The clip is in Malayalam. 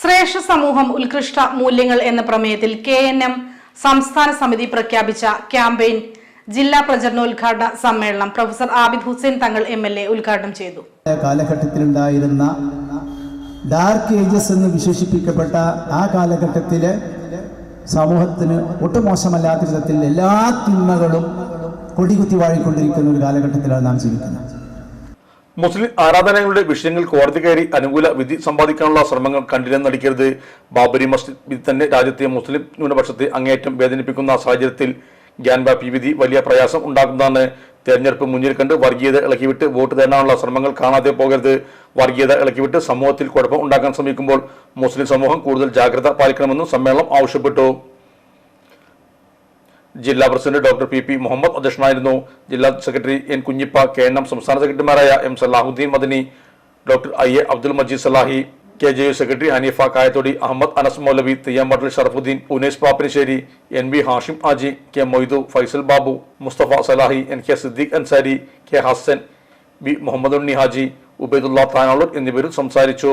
ശ്രേഷ്ഠ സമൂഹം ഉത്കൃഷ്ട മൂല്യങ്ങൾ എന്ന പ്രമേയത്തിൽ കെ എൻ എം സംസ്ഥാന സമിതി പ്രഖ്യാപിച്ച ക്യാമ്പയിൻ ജില്ലാ പ്രചരണോദ്ഘാടന സമ്മേളനം professor Abid Hussain Thangal M L A ഉദ്ഘാടനം ചെയ്തു. കാലഘട്ടത്തിലുണ്ടായിരുന്ന ഡാർക്ക് ഏജസ് എന്ന് വിശേഷിപ്പിക്കപ്പെട്ട ആ കാലഘട്ടത്തിലെ സമൂഹത്തിന് ഒട്ടും മോശമല്ലാത്ത വിധത്തിൽ എല്ലാ തിന്മകളും കൊടികുത്തി വാഴിക്കൊണ്ടിരിക്കുന്ന ഒരു കാലഘട്ടത്തിലാണ് നാം ജീവിക്കുന്നത്. മുസ്ലിം ആരാധനകളുടെ വിഷയങ്ങൾ കോടതി കയറി അനുകൂല വിധി സമ്പാദിക്കാനുള്ള ശ്രമങ്ങൾ കണ്ടില്ലെന്ന് നടിക്കരുത്. ബാബരി മസ്ജിദ് തന്നെ രാജ്യത്തെ മുസ്ലിം ന്യൂനപക്ഷത്തെ അങ്ങേയറ്റം വേദനിപ്പിക്കുന്ന സാഹചര്യത്തിൽ ഗ്യാൻവാപ്പി വിധി വലിയ പ്രയാസം ഉണ്ടാക്കുന്നതാണ്. തെരഞ്ഞെടുപ്പ് മുന്നിൽ കണ്ട് വർഗീയത ഇളക്കിവിട്ട് വോട്ട് തേടാനുള്ള ശ്രമങ്ങൾ കാണാതെ പോകരുത്. വർഗീയത ഇളക്കിവിട്ട് സമൂഹത്തിൽ കുഴപ്പം ഉണ്ടാക്കാൻ ശ്രമിക്കുമ്പോൾ മുസ്ലിം സമൂഹം കൂടുതൽ ജാഗ്രത പാലിക്കണമെന്നും സമ്മേളനം ആവശ്യപ്പെട്ടു. ജില്ലാ president doctor P P Muhammad അധ്യക്ഷനായിരുന്നു. ജില്ലാ secretary N Kunhippa K N M സംസ്ഥാന സെക്രട്ടറിമാരായ M Salahuddin Madani doctor I A Abdul Majeed Salahi K J U secretary Hanifa Kayathodi Ahmed Anas Moulavi Theyyampattil Sharafuddin Unais Pappinisseri N V Hashim Haji K Moithu Faisal Babu Musthafa Salahi N K Siddique Ansari K Hasan B Muhammad Unni Haji Ubaidulla Thanalur എന്നിവരും സംസാരിച്ചു.